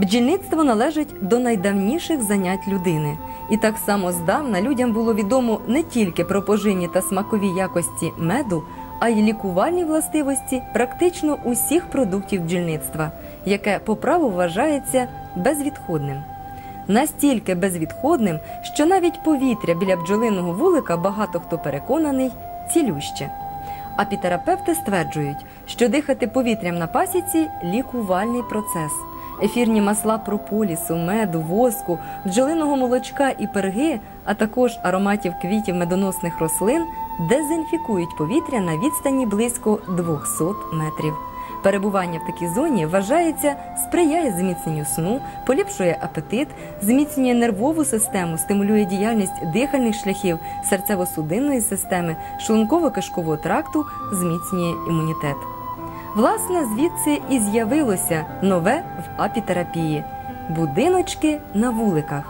Бджільництво належить до найдавніших занять людини, і так само здавна людям було відомо не тільки про поживні та смакові якості меду, а й лікувальні властивості практично усіх продуктів бджільництва, яке по праву вважається безвідходним. Настільки безвідходним, що навіть повітря біля бджолиного вулика багато хто переконаний цілюще. Апітерапевти стверджують, що дихати повітрям на пасіці лікувальний процес. Ефірні масла прополісу, меду, воску, бджолиного молочка і перги, а також ароматів квітів медоносних рослин дезінфікують повітря на відстані близько 200 метрів. Перебування в такій зоні вважається сприяє зміцненню сну, поліпшує апетит, зміцнює нервову систему, стимулює діяльність дихальних шляхів, серцево-судинної системи, шлунково-кишкового тракту, зміцнює імунітет. Власне, звідси і з'явилося нове в апітерапії будиночки на вуликах.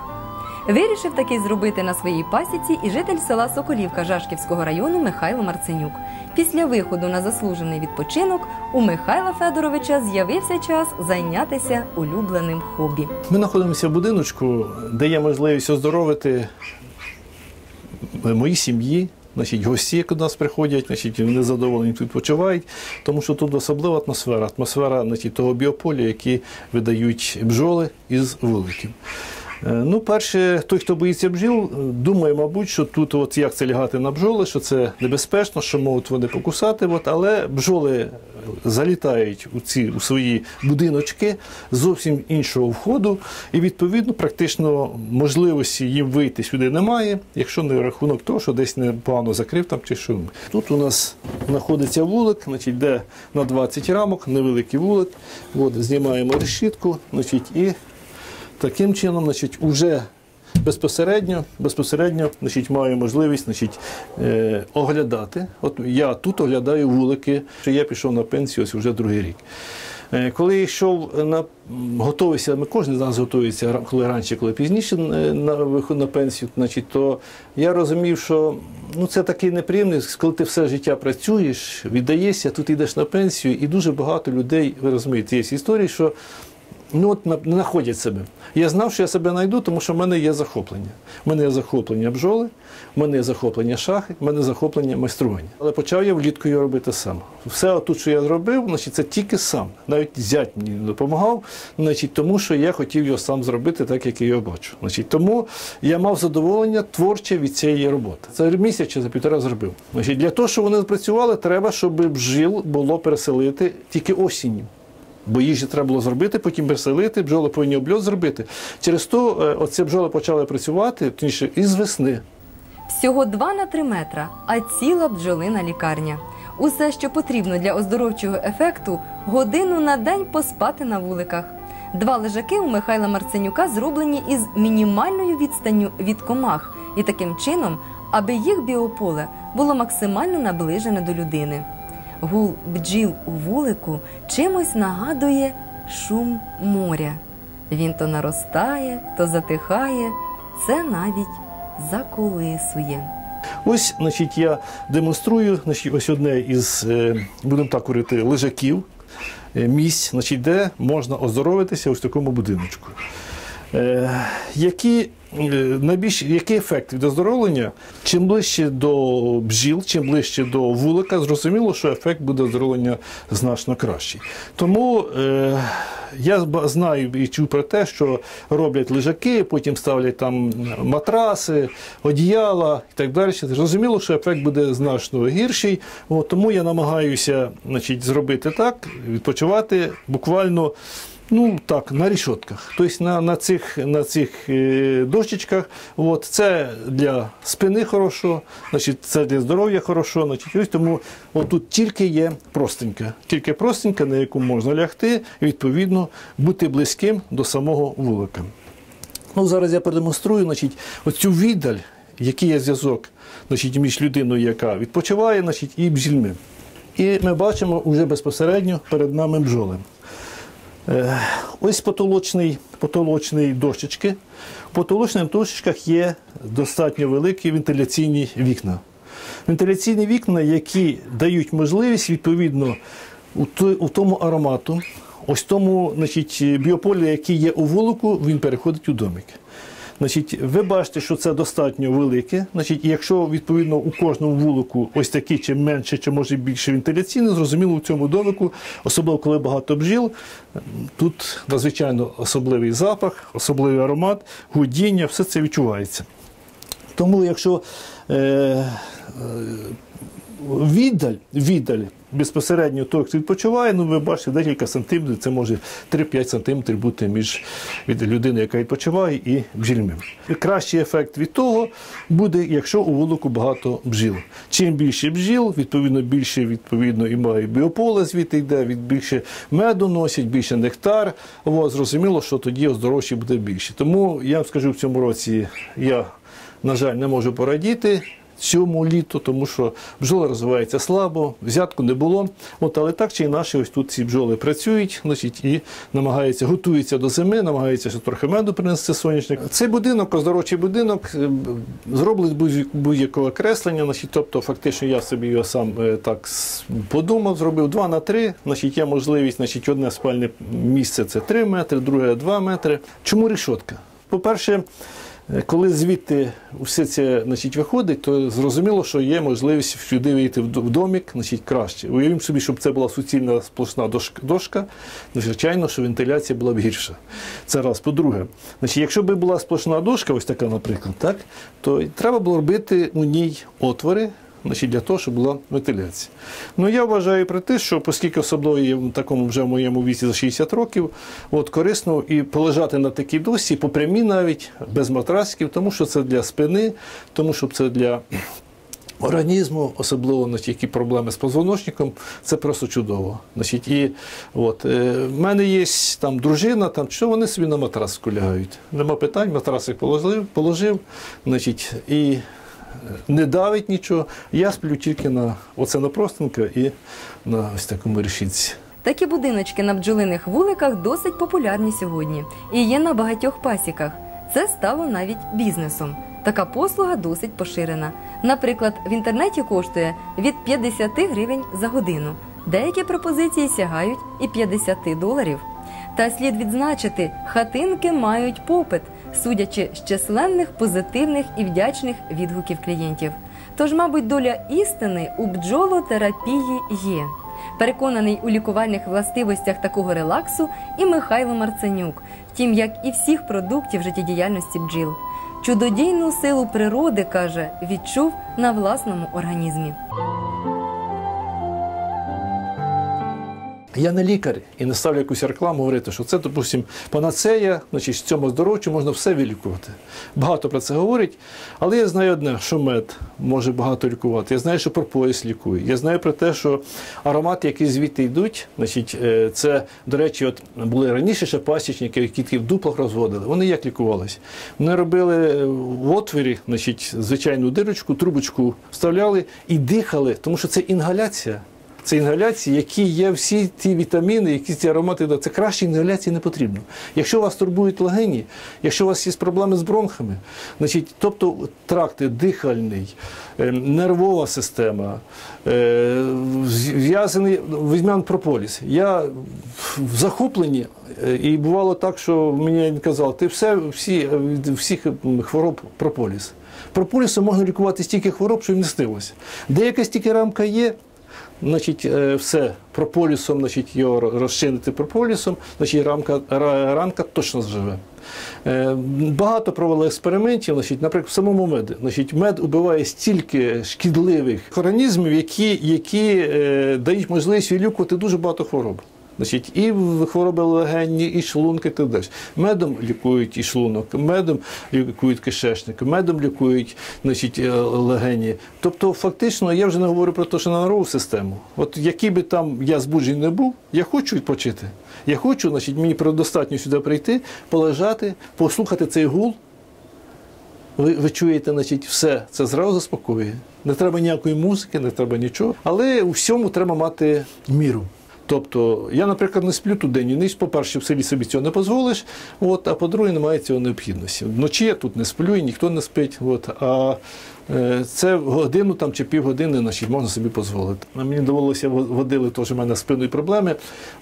Вирішив таки зробити на своїй пасіці і житель села Соколівка Жашківського району Михайло Марценюк. Після виходу на заслужений відпочинок у Михайла Федоровича з'явився час зайнятися улюбленим хобі. Ми знаходимося в будиночку, де є можливість оздоровити мої сім'ї. Значить, гості, які до нас приходять, значить, вони задоволені тут відпочивають, тому що тут особлива атмосфера, атмосфера значить, того біополя, які видають бджоли із вуликів. Е, Ну, перше, той, хто боїться бджіл, думає, мабуть, що тут от як це лягати на бджоли, що це небезпечно, що можуть вони покусати. От, але бджоли залітають у ці у свої будиночки зовсім іншого входу, і відповідно практично можливості їм вийти сюди немає, якщо не рахунок того, що десь непогано закрив там чи що. Тут у нас знаходиться вулик, значить, де на 20 рамок, невеликий вулик. От, знімаємо решітку, значить, і Таким чином, значить, уже безпосередньо, безпосередньо значить, маю можливість значить, е, оглядати. От я тут оглядаю вулики, що я пішов на пенсію ось вже другий рік. Е, Коли йшов на готувався, ми кожен з нас готується, коли раніше, коли пізніше е, на виход на пенсію, значить, то я розумів, що ну, це такий неприємний, коли ти все життя працюєш, віддаєшся, тут йдеш на пенсію, і дуже багато людей, ви розумієте, є історії, що ну от не знаходять себе. Я знав, що я себе знайду, тому що в мене є захоплення. У мене є захоплення бджоли, в мене є захоплення шахи, в мене захоплення майстрування. Але почав я влітку його робити сам. Все тут, що я зробив, значить, це тільки сам. Навіть зять мені не допомагав, значить, тому що я хотів його сам зробити так, як я його бачу. Значить, тому я мав задоволення творче від цієї роботи. Це місяць за півтора зробив. Значить, для того, щоб вони працювали, треба, щоб бджіл було переселити тільки осінню. Бо їжі треба було зробити, потім переселити, бджоли повинні обльот зробити. Через то е, оці бджоли почали працювати точніше, із весни. Всього 2 на 3 метра, а ціла бджолина лікарня. Усе, що потрібно для оздоровчого ефекту, годину на день поспати на вуликах. Два лежаки у Михайла Марценюка зроблені із мінімальною відстанню від комах, і таким чином, аби їх біополе було максимально наближене до людини. Гул бджіл у вулику чимось нагадує шум моря. Він то наростає, то затихає, це навіть заколисує. Ось, значить, я демонструю значить, ось одне із, е, будемо так говорити, лежаків, е, місць, значить, де можна оздоровитися ось такому будиночку. Е, які, е, найбільш, який ефект від оздоровлення? Чим ближче до бджіл, чим ближче до вулика, зрозуміло, що ефект буде оздоровлення значно кращий. Тому е, я знаю і чув про те, що роблять лежаки, потім ставлять там матраси, одіяла і так далі. Зрозуміло, що ефект буде значно гірший. От, тому я намагаюся значить, зробити так, відпочивати буквально. Ну так, на рішотках. Тобто на, на цих, на цих е, дощечках. От, це для спини хорошо, значить, це для здоров'я хорошо. Значить, ось тому тут тільки є простенька. Тільки простенька, на яку можна лягти, і відповідно бути близьким до самого вулика. Ну, зараз я продемонструю значить, оцю віддаль, який є зв'язок значить, між людиною, яка відпочиває, значить, і бджільми. І ми бачимо вже безпосередньо перед нами бджоли. Е, Ось потолочний, потолочний дощечки. В потолочних дощечках є достатньо великі вентиляційні вікна. Вентиляційні вікна, які дають можливість відповідно у, тому аромату, ось тому значить, біополі, який є у вулику, він переходить у домик. Значить, ви бачите, що це достатньо велике. Значить, якщо відповідно у кожному вулику ось такі чи менше, чи може більше вентиляційне, зрозуміло, у цьому домику, особливо коли багато бджіл, тут надзвичайно особливий запах, особливий аромат, гудіння, все це відчувається. Тому, якщо е, е, віддаль, віддаль безпосередньо хто відпочиває, ну ви бачите декілька сантиметрів, це може 3-5 сантиметрів бути між від людини, яка відпочиває, і бджільми. Кращий ефект від того буде, якщо у вулику багато бджіл. Чим більше бджіл, відповідно більше відповідно і має біополе звідти йде, від більше меду носять, більше нектар. От, зрозуміло, що тоді оздоровчі буде більше. Тому я вам скажу, в цьому році я, на жаль, не можу порадіти цьому літу, тому що бджоли розвиваються слабо, взятку не було. От, але так чи інакше, ось тут ці бджоли працюють, значить, і намагаються, готуються до зими, намагаються ще трохи меду принести сонячник. Цей будинок, оздоровчий будинок, е, зроблений будь- будь-якого креслення, значить, тобто фактично я собі його сам е, так подумав, зробив 2 на 3, значить, є можливість, значить, одне спальне місце це 3 метри, друге 2 метри. Чому рішотка? По-перше, Коли звідти все це значить, виходить, то зрозуміло, що є можливість сюди вийти в домик значить, краще. Уявімо собі, щоб це була суцільна сплошна дошка, ну, звичайно, що вентиляція була б гірша. Це раз. По-друге, значить, якщо б була сплошна дошка, ось така, наприклад, так, то треба було робити у ній отвори. Значить, для того, щоб була вентиляція. Ну я вважаю про те, що оскільки особливо є в такому вже в моєму віці за 60 років, от корисно і полежати на такій досі, по прямій навіть, без матрасків, тому що це для спини, тому що це для організму, особливо значить, які проблеми з позвоночником, це просто чудово. Значить, і от, е, в мене є там дружина, там, що вони собі на матраску лягають. Нема питань, матрасик положив, положив значить, і не давить нічого. Я сплю тільки на оце на простинка і на ось такому решітці. Такі будиночки на бджолиних вуликах досить популярні сьогодні і є на багатьох пасіках. Це стало навіть бізнесом. Така послуга досить поширена. Наприклад, в інтернеті коштує від 50 гривень за годину. Деякі пропозиції сягають і 50 доларів. Та слід відзначити, хатинки мають попит, судячи з численних позитивних і вдячних відгуків клієнтів. Тож, мабуть, доля істини у бджолотерапії є. Переконаний у лікувальних властивостях такого релаксу і Михайло Марценюк, втім, як і всіх продуктів життєдіяльності бджіл. Чудодійну силу природи, каже, відчув на власному організмі. Я не лікар і не ставлю якусь рекламу говорити, що це, допустим, панацея, значить, в цьому здоров'ю можна все вилікувати. Багато про це говорять, але я знаю одне, що мед може багато лікувати. Я знаю, що прополіс лікує. Я знаю про те, що аромати, які звідти йдуть, значить, е, це, до речі, от були раніше ще пасічники, які в дуплах розводили. Вони як лікувалися? Вони робили е, в отворі, значить, звичайну дирочку, трубочку вставляли і дихали, тому що це інгаляція. Це інгаляції, які є всі ті вітаміни, які ці аромати. дають. Це краще інгаляції не потрібно. Якщо вас турбують легені, якщо у вас є проблеми з бронхами, значить, тобто тракти дихальний, е, нервова система, е, зв'язаний візьмемо прополіс. Я в захопленні, е, і бувало так, що мені казали, ти все, всі, всіх хвороб прополіс. Прополісом можна лікувати стільки хвороб, що й не снилося. Деяка стільки рамка є, Значить, е, все прополісом, значить, його розчинити прополісом, значить, рамка, ра- ранка точно зживе. Е, Багато провели експериментів, значить, наприклад, в самому меді. Значить, мед убиває стільки шкідливих організмів, які, які е, дають можливість вилікувати дуже багато хвороб. Значить, і хвороби легені, і шлунки, і так далі. Медом лікують і шлунок, медом лікують кишечник, медом лікують значить, е, легені. Тобто, фактично, я вже не говорю про те, що на нервову систему. От який би там я збуджений не був, я хочу відпочити. Я хочу, значить, мені достатньо сюди прийти, полежати, послухати цей гул. Ви, ви чуєте, значить, все це зразу заспокоює. Не треба ніякої музики, не треба нічого. Але у всьому треба мати міру. Тобто, я, наприклад, не сплю тут день і ніч, по-перше, в селі собі цього не дозволиш, от, а по-друге, немає цього необхідності. Вночі я тут не сплю і ніхто не спить. От, а е, це годину там, чи півгодини значить, можна собі дозволити. Мені довелося во- водили, теж у мене спиною проблеми.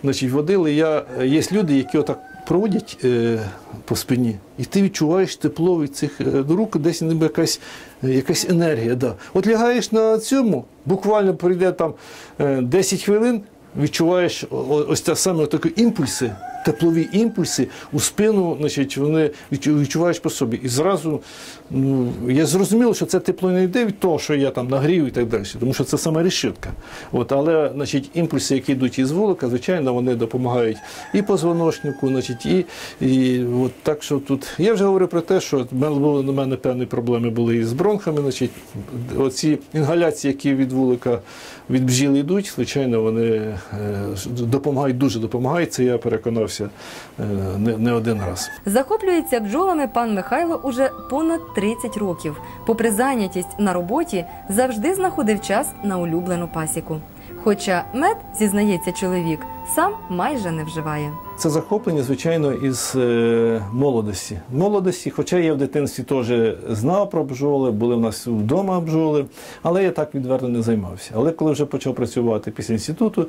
Значить, водили. Я, є люди, які отак проводять е, по спині, і ти відчуваєш тепло від цих е, рук, десь ніби якась, е, якась енергія. Да. От лягаєш на цьому, буквально пройде там е, 10 хвилин, відчуваєш ось те саме такі імпульси, теплові імпульси у спину, значить, вони відчуваєш по собі. І зразу ну, я зрозумів, що це тепло не йде від того, що я там нагрів і так далі, тому що це саме решітка. От, але значить, імпульси, які йдуть із вулика, звичайно, вони допомагають і позвоночнику, значить, і, і от так що тут. Я вже говорю про те, що на мене певні проблеми були із бронхами. Значить, оці інгаляції, які від вулика від бджіл йдуть, звичайно, вони е, допомагають, дуже допомагають. Це я переконався е, не, не один раз. Захоплюється бджолами пан Михайло уже понад 30 років. Попри зайнятість на роботі, завжди знаходив час на улюблену пасіку. Хоча мед, зізнається чоловік, сам майже не вживає. Це захоплення, звичайно, із е, молодості. Молодості, хоча я в дитинстві теж знав про бджоли, були в нас вдома бджоли, але я так відверто не займався. Але коли вже почав працювати після інституту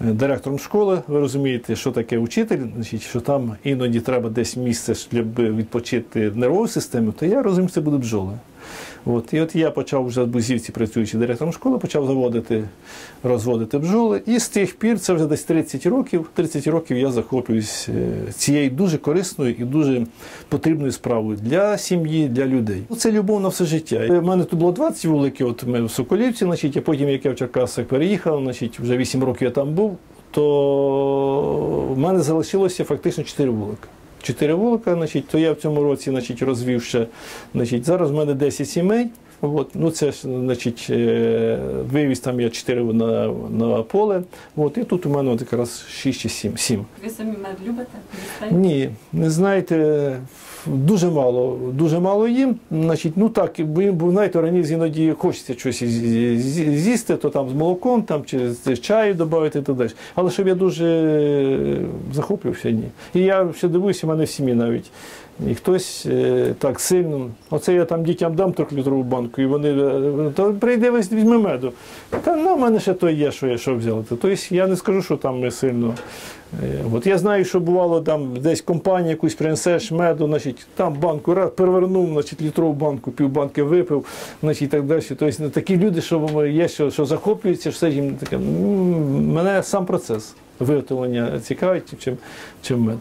е, директором школи, ви розумієте, що таке учитель, значить, що там іноді треба десь місце, щоб відпочити нервову систему, то я розумів, що це будуть бджоли. От, і от я почав вже в Бузівці, працюючи директором школи, почав заводити, розводити бджоли. І з тих пір, це вже десь 30 років, 30 років я захоплююсь е, цією дуже корисною і дуже потрібною справою для сім'ї, для людей. Ну, Це любов на все життя. У мене тут було 20 вуликів, от ми в Соколівці, значить, а потім, як я в Черкасах переїхав, значить, вже 8 років я там був, то в мене залишилося фактично 4 вулика. Чотири вулика, значить, то я в цьому році значить, розвів ще. Значить, зараз в мене 10 сімей. От, ну це ж, значить, е, вивіз там я 4 на, на поле. От, і тут у мене от якраз 6 чи 7. 7. Ви самі мед любите? Ні, не знаєте, дуже мало, дуже мало їм. Значить, ну так, бо, бо знаєте, організм іноді хочеться щось з'їсти, то там з молоком, там чи з чаю додати так далі. Але щоб я дуже е, захоплювався, ні. І я ще дивуюся, в мене в сім'ї навіть. І хтось е, так сильно, оце я там дітям дам трьохлітрову банку, і вони е, то прийде весь візьме меду. Та ну, в мене ще то є, що я що взяти. Тобто я не скажу, що там ми сильно. Е, От я знаю, що бувало там десь компанія якусь принесеш меду, значить, там банку раз перевернув, значить, літрову банку, півбанки випив, значить, і так далі. Тобто ну, такі люди, що є, що, що захоплюються, все їм таке. Мене сам процес виготовлення цікавить, чим, чим мед.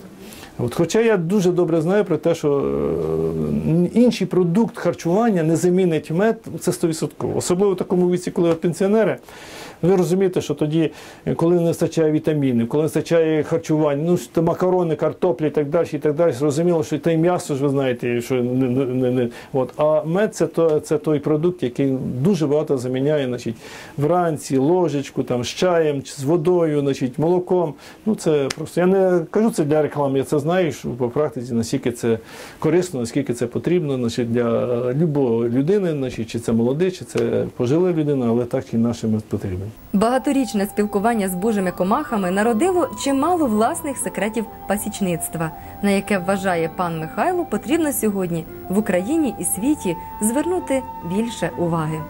От, хоча я дуже добре знаю про те, що е, інший продукт харчування не замінить мед, це 100%. Особливо в такому віці, коли ви пенсіонери. Ви розумієте, що тоді, коли не вистачає вітамінів, коли не вистачає харчування, ну що макарони, картоплі і так далі, і так далі, зрозуміло, що те м'ясо ж ви знаєте, що не, не, не. От. А мед це, то, це той продукт, який дуже багато заміняє значить, вранці, ложечку там, з чаєм, з водою, значить, молоком. Ну це просто я не кажу це для реклами, я це знаю, що по практиці наскільки це корисно, наскільки це потрібно значить, для любої людини, значить, чи це молодий, чи це пожила людина, але так і нашим потрібен. Багаторічне спілкування з божими комахами народило чимало власних секретів пасічництва, на яке вважає пан Михайло, потрібно сьогодні в Україні і світі звернути більше уваги.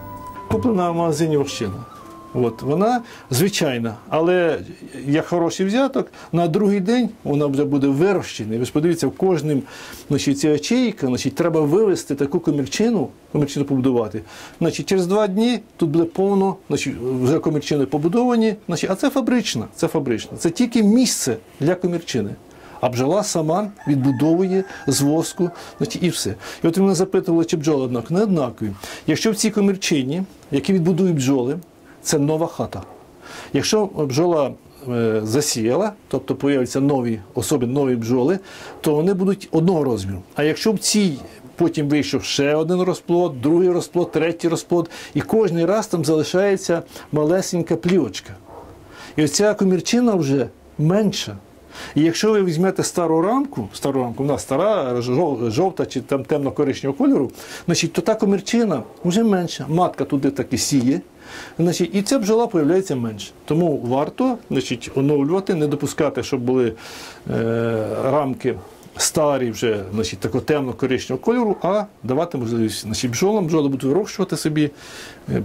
Куплена в магазині вощина. От, вона звичайна, але як хороший взяток, на другий день вона вже буде вирощена. Ви ж подивіться, в кожним значить, ця ячейка, значить, треба вивести таку комірчину, комірчину побудувати. Значить, через два дні тут буде повно, значить, вже комірчини побудовані, значить, а це фабрична, це фабрична. Це тільки місце для комірчини. А бджола сама відбудовує з воску, значить, і все. І от мене запитували, чи бджоли однак не однакові. Якщо в цій комірчині, які відбудують бджоли, це нова хата. Якщо бджола е, засіяла, тобто появляться нові особи, нові бджоли, то вони будуть одного розміру. А якщо в цій потім вийшов ще один розплод, другий розплод, третій розплод, і кожен раз там залишається малесенька плівочка. І оця комірчина вже менша. І якщо ви візьмете стару рамку, стару рамку, вона стара, жовта чи там темно-коричневого кольору, значить, то та комірчина вже менша. Матка туди таки сіє, Значить, і ця бджола появляється менше. Тому варто значить, оновлювати, не допускати, щоб були е, рамки старі, вже значить, такого темно-коричневого кольору, а давати можливість значить, бджолам. Бджоли будуть вирощувати собі е,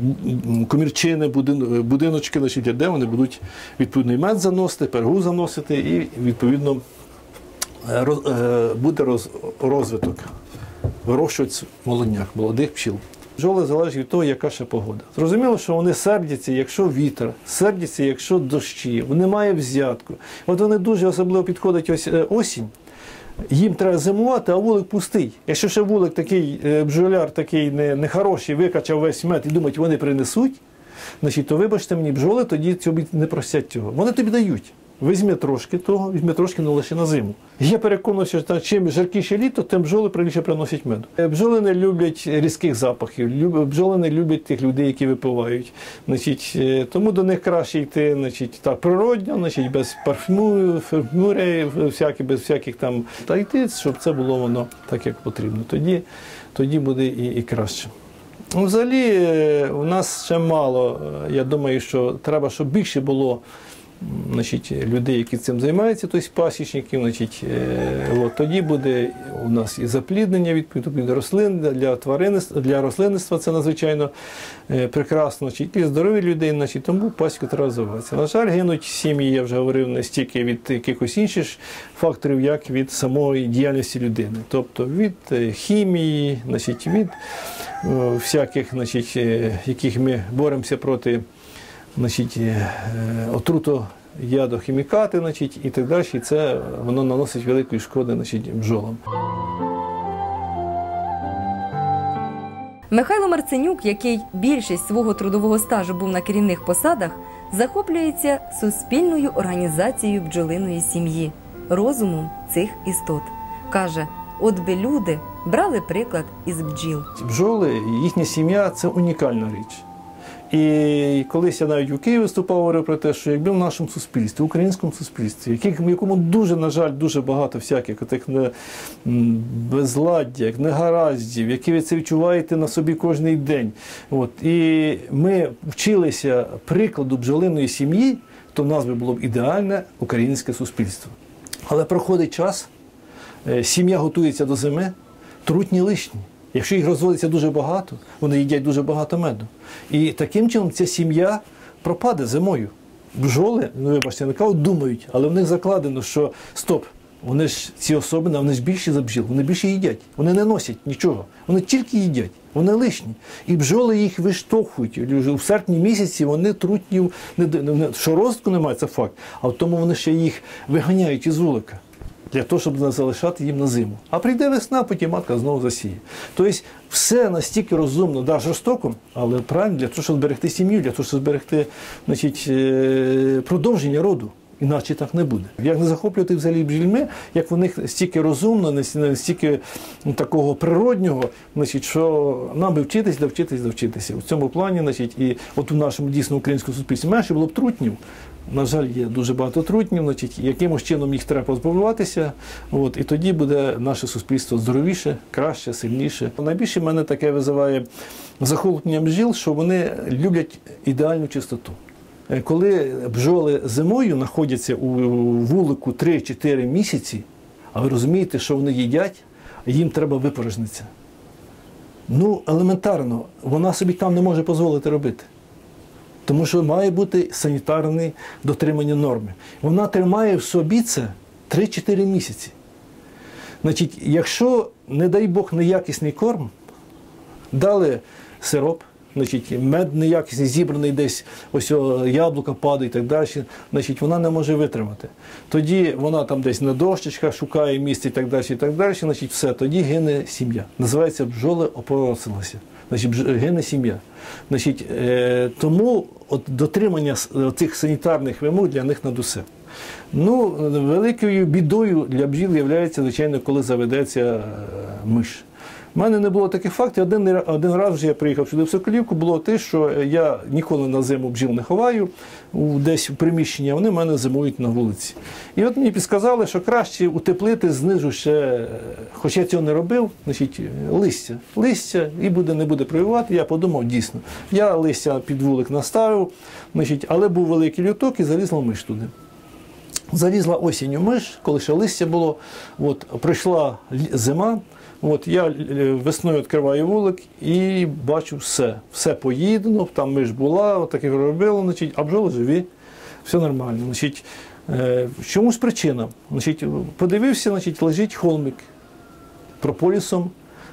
комірчини, будин- будиночки, значить, де вони будуть відповідно і мед заносити, пергу заносити, і відповідно е, роз- е, буде роз- розвиток. Вирощують молодняк, молодих пчіл. Бджоли залежить від того, яка ще погода. Зрозуміло, що вони сердяться, якщо вітер, сердяться, якщо дощі, немає взятку. От вони дуже особливо підходять ось е, осінь. Їм треба зимувати, а вулик пустий. Якщо ще вулик такий е, бджоляр, такий не- нехороший, викачав весь мед і думають, вони принесуть, значить, то вибачте мені, бджоли тоді тобі не просять цього. Вони тобі дають. Візьми трошки того, візьми трошки, але лише на зиму. Я переконаний, що чим жаркіше літо, тим бджоли приліше приносять меду. Е, Бджоли не люблять різких запахів, бджоли не люблять тих людей, які випивають. Значить, е, тому до них краще йти значить, так, природньо, значить, без парфюму, без всяких там. Та йти, щоб це було воно так, як потрібно. Тоді, тоді буде і, і краще. Ну, Взагалі, е, у нас ще мало. Я думаю, що треба, щоб більше було значить, людей, які цим займаються, тобто пасічників. Значить, е, от, тоді буде у нас і запліднення від рослин для тваринництва, для рослинництва це надзвичайно е, прекрасно. Значить, і здорові людей, значить, тому пасіку треба розвиватися. На жаль, гинуть сім'ї, я вже говорив, не стільки від якихось інших факторів, як від самої діяльності людини. Тобто від е, хімії, значить, від всяких, значить, яких ми боремося проти значить, е, отруту ядохімікати, значить, і так далі. І це воно наносить великої шкоди значить, бджолам. Михайло Марценюк, який більшість свого трудового стажу був на керівних посадах, захоплюється суспільною організацією бджолиної сім'ї, розумом цих істот. Каже, от би люди брали приклад із бджіл. Бджоли, їхня сім'я це унікальна річ. І колись я навіть у Києві виступав, говорив про те, що якби в нашому суспільстві, в українському суспільстві, яких- в якому дуже, на жаль, дуже багато всяких тих не, безладдя, негараздів, які ви це відчуваєте на собі кожен день. От, і ми вчилися прикладу бджолиної сім'ї, то в нас би було б ідеальне українське суспільство. Але проходить час, е, сім'я готується до зими, трутні лишні. Якщо їх розводиться дуже багато, вони їдять дуже багато меду. І таким чином ця сім'я пропаде зимою. Бджоли, ну вибачте, не кажуть, думають, але в них закладено, що стоп, вони ж ці особи, вони ж більші за бджіл, вони більше їдять, вони не носять нічого, вони тільки їдять, вони лишні. І бджоли їх виштовхують. У серпні місяці вони не, що розвитку немає, це факт, а в тому вони ще їх виганяють із вулика для того, щоб не залишати їм на зиму. А прийде весна, потім матка знову засіє. Тобто все настільки розумно, да, жорстоко, але правильно для того, щоб зберегти сім'ю, для того, щоб зберегти значить, е, продовження роду. Іначе так не буде. Як не захоплювати взагалі бджільми, як в них стільки розумно, настільки такого природнього, значить, що нам би вчитись, да вчитись, да. У цьому плані, значить, і от у нашому дійсно українському суспільстві менше було б трутнів. На жаль, є дуже багато трутнів, значить, якимось чином їх треба позбавлятися. От, і тоді буде наше суспільство здоровіше, краще, сильніше. Найбільше мене таке визиває захоплення бджіл, що вони люблять ідеальну чистоту. Е, Коли бджоли зимою знаходяться у вулику 3-4 місяці, а ви розумієте, що вони їдять, їм треба випорожнитися. Ну, елементарно, вона собі там не може дозволити робити. Тому що має бути санітарне дотримання норми. Вона тримає в собі це 3-4 місяці. Значить, якщо, не дай Бог, неякісний корм, дали сироп, значить, мед неякісний, зібраний десь, ось яблука падає і так далі, значить, вона не може витримати. Тоді вона там десь на дощечках шукає місце і так далі, і так далі, значить, все, тоді гине сім'я. Називається бджоли опоросилися. Значить, гине сім'я. Значить, е, тому от дотримання цих санітарних вимог для них над усе. Ну, великою бідою для бджіл є, звичайно, коли заведеться е, миш. У мене не було таких фактів. Один, один раз вже я приїхав сюди в Соколівку, було те, що я ніколи на зиму бджіл не ховаю десь в приміщенні, вони в мене зимують на вулиці. І от мені підсказали, що краще утеплити знизу ще, хоч я цього не робив, значить, листя. Листя і буде, не буде прививати. Я подумав, дійсно. Я листя під вулик наставив, значить, але був великий люток і залізла миш туди. Залізла осінню миш, коли ще листя було. От, прийшла зима. От, я е, весною відкриваю вулик і бачу все. Все поїдено, там миш була, от таке робило, значить, а бджоли живі, все нормально. Значить, е, в чому ж причина? Значить, подивився, значить, лежить холмик прополісом,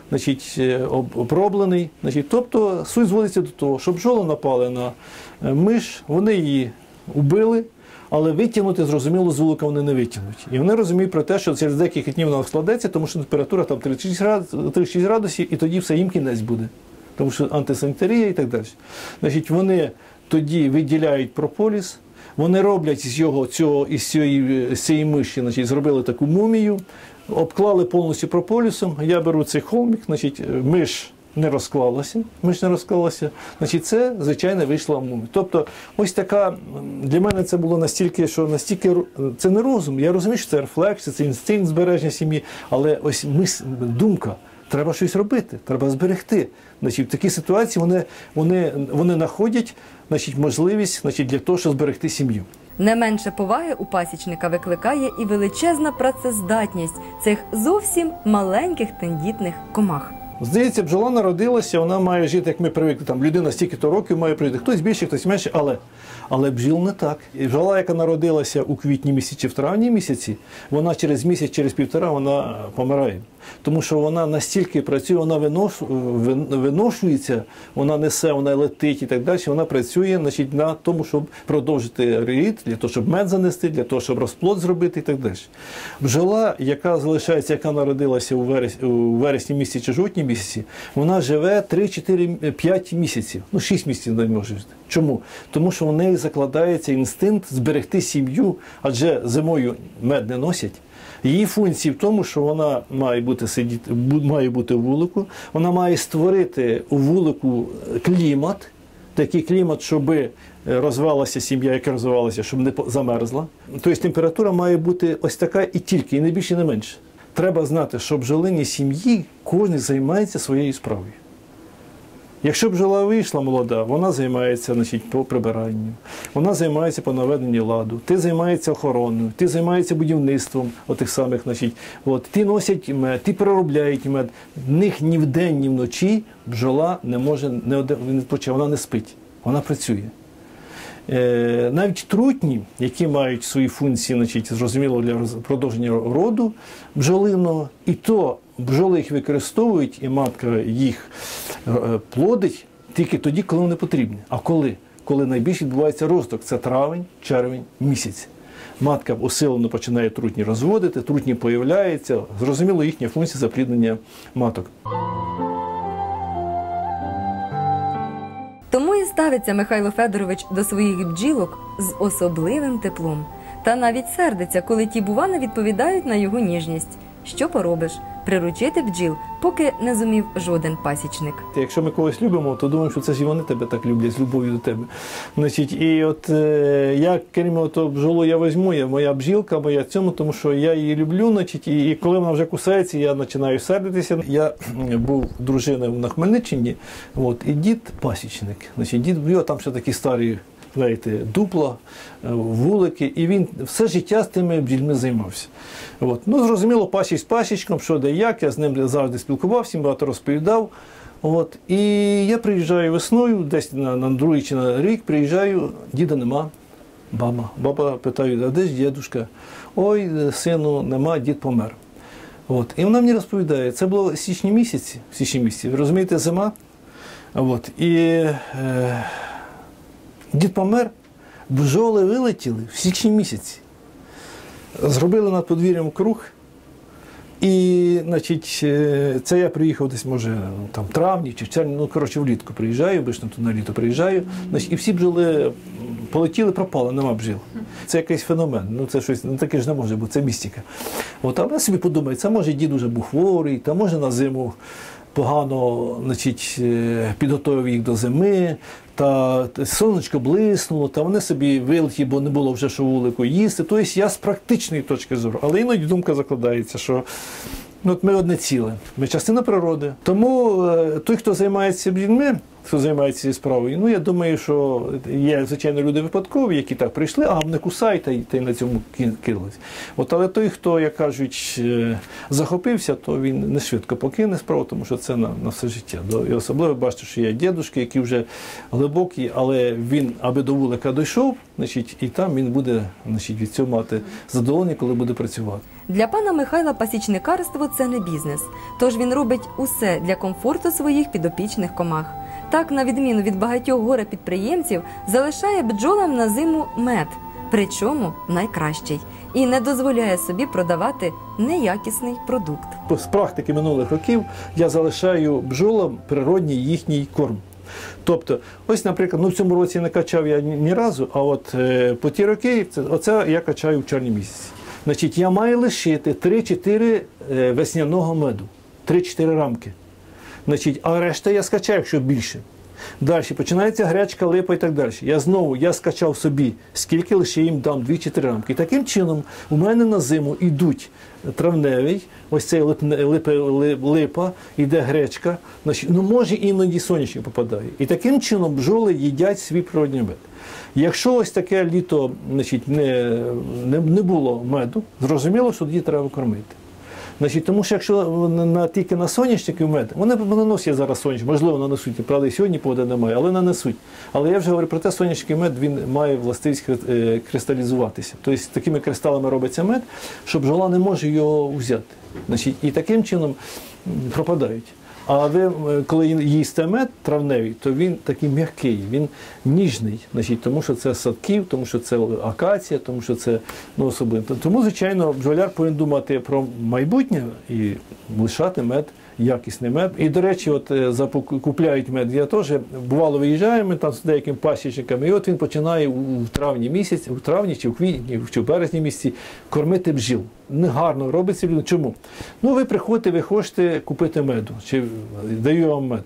значить, е, оброблений. Значить, тобто суть зводиться до того, що бджоли напали на миш, вони її убили, але витягнути, зрозуміло, з вулика вони не витягнуть. І вони розуміють про те, що через декілька днів вона складеться, тому що температура там 36 градусів, 36 градусів і тоді все їм кінець буде. Тому що антисанітарія і так далі. Значить, вони тоді виділяють прополіс, вони роблять з його цього із цієї, з цієї миші, значить, зробили таку мумію, обклали повністю прополісом. Я беру цей холмік, значить, миш не розклалася, миш не розклалася. Значить, це звичайно вийшла мумія. Тобто, ось така для мене це було настільки, що настільки це не розум. Я розумію, що це рефлекс, це інстинкт збереження сім'ї, але ось мис, думка. Треба щось робити, треба зберегти. Значить, в такій ситуації вони, вони, вони знаходять значить, можливість значить, для того, щоб зберегти сім'ю. Не менше поваги у пасічника викликає і величезна працездатність цих зовсім маленьких тендітних комах. Здається, бджола народилася, вона має жити, як ми привикли. Там людина стільки-то років має прийти. Хтось більше, хтось менше, але, але бджіл не так. І бджола, яка народилася у квітні місяці в травні місяці, вона через місяць, через півтора вона помирає. Тому що вона настільки працює, вона виношується, вона несе, вона летить і так далі. Вона працює значить, на тому, щоб продовжити рід, для того, щоб мед занести, для того, щоб розплод зробити і так далі. Бджола, яка залишається, яка народилася у вересні, у вересні місяці чи жовтні місяці, вона живе 3-4-5 місяців, ну 6 місяців не може жити. Чому? Тому що в неї закладається інстинкт зберегти сім'ю, адже зимою мед не носять. Її функції в тому, що вона має бути сидіти, має бути в вулику, вона має створити у вулику клімат, такий клімат, щоб розвивалася сім'я, яка розвивалася, щоб не замерзла. Тобто температура має бути ось така і тільки, і не більше, і не менше. Треба знати, що в бджолині сім'ї кожен займається своєю справою. Якщо бджола вийшла молода, вона займається значить, по прибиранню, вона займається по наведенню ладу, ти займаєшся охороною, ти займаєшся будівництвом отих самих, значить, от, ти носять мед, ти переробляють мед. В них ні вдень, ні вночі бджола не може не оде- вона не спить, вона працює. Е, навіть трутні, які мають свої функції, значить, зрозуміло для продовження роду бджолиного, і то бджоли їх використовують, і матка їх е, плодить тільки тоді, коли вони потрібні. А коли? Коли найбільше відбувається розвиток, це травень, червень, місяць. Матка усилено починає трутні розводити, трутні появляються, зрозуміло, їхня функція запліднення маток. Тому і ставиться Михайло Федорович до своїх бджілок з особливим теплом. Та навіть сердиться, коли ті бува не відповідають на його ніжність. Що поробиш? Приручити бджіл, поки не зумів жоден пасічник. Якщо ми когось любимо, то думаємо, що це ж і вони тебе так люблять з любов'ю до тебе. Значить, і от е, я, крім того бджолу, я візьму, я моя бджілка, моя цьому, тому що я її люблю, значить, і, і коли вона вже кусається, я починаю сердитися. Я був дружиною на Хмельниччині, от, і дід пасічник. Значить, дід в нього там ще такі старі. Знаєте, дупла, е, вулики, і він все життя з тими бджільми займався. От. Ну, зрозуміло, пасіч з пасічком, що де як, я з ним завжди спілкувався, багато розповідав. От. І я приїжджаю весною, десь на, на другий чи на рік приїжджаю, діда нема. Баба. Баба питає, а де ж дідушка? Ой, сину, нема, дід помер. От. І вона мені розповідає, це було січні місяці, в січні місяці, розумієте, зима. От. І е, дід помер, бджоли вилетіли в січні місяці. Зробили над подвір'ям круг. І, значить, е, це я приїхав десь, може, там травні чи в червні, ну, коротше, влітку приїжджаю, обично тут на літо приїжджаю. Значить, і всі бджоли полетіли, пропали, нема бджіл. Це якийсь феномен. Ну, це щось, ну таке ж не може бути, це містика. От, але собі подумаю, це може дід уже був хворий, та може на зиму погано значить, е, підготовив їх до зими, та сонечко блиснуло, та вони собі вилті, бо не було вже що вулику їсти. Тобто я з практичної точки зору, але іноді думка закладається, що ну, от ми одне ціле, ми частина природи. Тому е, той, хто займається бджільми, хто займається цією справою, ну я думаю, що є, звичайно, люди випадкові, які так прийшли, а не кусай, та й, та й на цьому кинулись. От, але той, хто, як кажуть, е, захопився, то він не швидко покине справу, тому що це на, на все життя. І особливо бачите, що є дідушки, які вже глибокі, але він, аби до вулика дійшов, значить, і там він буде значить, від цього мати задоволення, коли буде працювати. Для пана Михайла пасічникарство це не бізнес, тож він робить усе для комфорту своїх підопічних комах. Так, на відміну від багатьох горе підприємців, залишає бджолам на зиму мед, причому найкращий, і не дозволяє собі продавати неякісний продукт. З практики минулих років я залишаю бджолам природній їхній корм. Тобто, ось, наприклад, ну в цьому році не качав я ні, разу, а от е, по ті роки це, оце я качаю в червні місяці. Значить, я маю лишити 3-4 е, весняного меду, 3-4 рамки. Значить, а решта я скачаю, якщо більше. Далі починається гречка, липа і так далі. Я знову я скачав собі, скільки лише їм дам 2-4 рамки. Таким чином у мене на зиму йдуть травневий, ось цей липне- липа, липа, йде гречка, значить, ну може іноді сонячник попадає. І таким чином бджоли їдять свій природний мед. Якщо ось таке літо значить, не, не, не було меду, зрозуміло, що тоді треба кормити. Значить, тому що якщо на, тільки на сонячники вони вони наносять зараз сонячні, можливо, нанесуть, правда, і сьогодні погоди немає, але нанесуть. Але я вже говорю про те, сонячний мед він має властивість е, кристалізуватися. Тобто такими кристалами робиться мед, щоб жола не може його взяти. Значить, і таким чином пропадають. А ви, е, коли їсте мед травневий, то він такий м'який, він ніжний, значить, тому що це садків, тому що це акація, тому що це ну, особливо. Тому, звичайно, бджоляр повинен думати про майбутнє і лишати мед, якісний мед. І, до речі, от е, запу- купляють мед. Я теж бувало виїжджаємо там з деякими пасічниками, і от він починає у травні місяць, у травні чи в квітні, чи в березні місяці кормити бджіл. Негарно робиться. Чому? Ну, ви приходите, ви хочете купити меду, чи даю вам мед.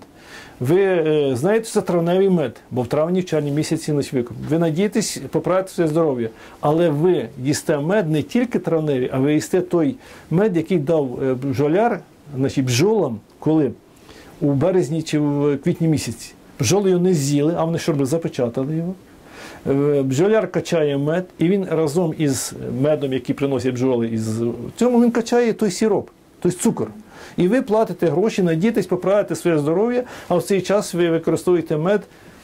Ви е, знаєте, це травневий мед, бо в травні, в червні місяці ночі викуп. Ви надієтесь поправити своє здоров'я, але ви їсте мед не тільки травневий, а ви їсте той мед, який дав е, бджоляр, значить, бджолам, коли у березні чи в квітні місяці. Бджоли його не з'їли, а вони що робили? Запечатали його. Е, Бджоляр качає мед, і він разом із медом, який приносять бджоли, із цьому він качає той сироп, той цукор. І ви платите гроші, надієтесь поправити своє здоров'я, а в цей час ви використовуєте мед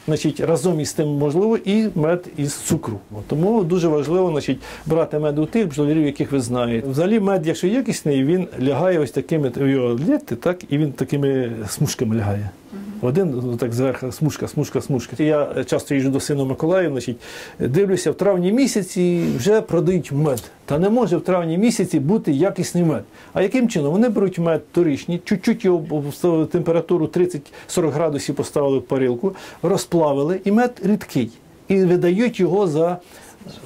значить, разом із тим, можливо, і мед із цукру. Тому дуже важливо значить, брати мед у тих бджолярів, яких ви знаєте. Взагалі мед, якщо якісний, він лягає ось такими його лєти, так, і він такими смужками лягає. Один ну, так зверху смужка, смужка, смужка. Я часто їжджу до сина Миколаїв, значить, дивлюся, в травні місяці вже продають мед. Та не може в травні місяці бути якісний мед. А яким чином? Вони беруть мед торічній, чуть-чуть його поставили температуру 30-40 градусів, поставили в парилку, розплавили, і мед рідкий. І видають його за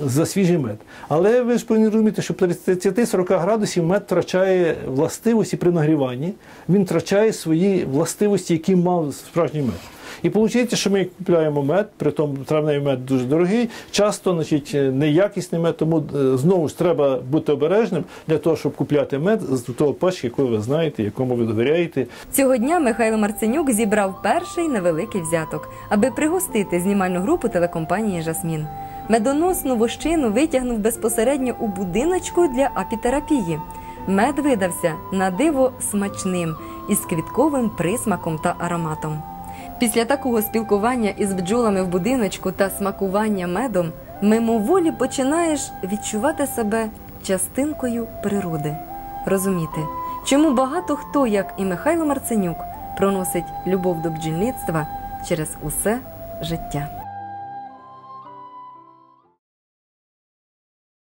за свіжий мед. Але ви ж повинні розуміти, що при 30-40 градусів мед втрачає властивості при нагріванні, він втрачає свої властивості, які мав справжній мед. І виходить, що ми купуємо мед, при тому травневий мед дуже дорогий, часто значить, неякісний мед, тому е, знову ж треба бути обережним для того, щоб купляти мед з того пачки, якого ви знаєте, якому ви довіряєте. Цього дня Михайло Марценюк зібрав перший невеликий взяток, аби пригостити знімальну групу телекомпанії Жасмін. Медоносну вощину витягнув безпосередньо у будиночку для апітерапії. Мед видався на диво смачним із квітковим присмаком та ароматом. Після такого спілкування із бджолами в будиночку та смакування медом мимоволі починаєш відчувати себе частинкою природи. Розуміти, чому багато хто, як і Михайло Марценюк, проносить любов до бджільництва через усе життя.